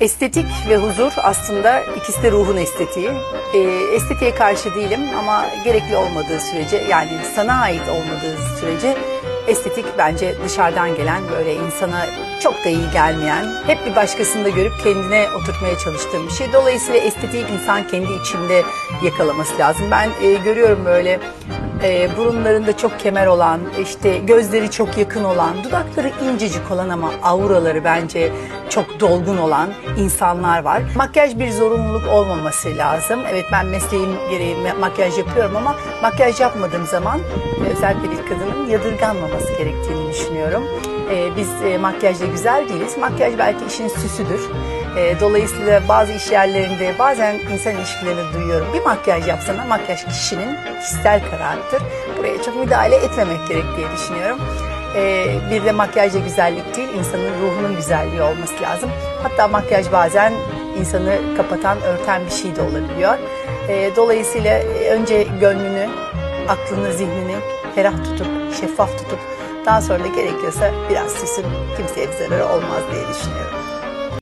Estetik ve huzur aslında ikisi de ruhun estetiği. Ee, estetiğe karşı değilim ama gerekli olmadığı sürece yani sana ait olmadığı sürece estetik bence dışarıdan gelen böyle insana çok da iyi gelmeyen, hep bir başkasında görüp kendine oturtmaya çalıştığım bir şey. Dolayısıyla estetiği insan kendi içinde yakalaması lazım. Ben e, görüyorum böyle e, burunlarında çok kemer olan, işte gözleri çok yakın olan, dudakları incecik olan ama auraları bence çok dolgun olan insanlar var. Makyaj bir zorunluluk olmaması lazım. Evet ben mesleğim gereği ma- makyaj yapıyorum ama makyaj yapmadığım zaman özellikle bir kadının yadırganmaması gerektiğini düşünüyorum. E, biz e, makyajla güzel değiliz. Makyaj belki işin süsüdür. E, dolayısıyla bazı iş yerlerinde bazen insan ilişkilerini duyuyorum. Bir makyaj yapsana makyaj kişinin kişisel kararıdır. Buraya çok müdahale etmemek gerek diye düşünüyorum. E, bir de makyajla güzellik değil, insanın ruhunun güzelliği olması lazım. Hatta makyaj bazen insanı kapatan, örten bir şey de olabiliyor. E, dolayısıyla önce gönlünü, aklını, zihnini ferah tutup, şeffaf tutup daha sonra da gerekiyorsa biraz süsün kimseye bir zararı olmaz diye düşünüyorum.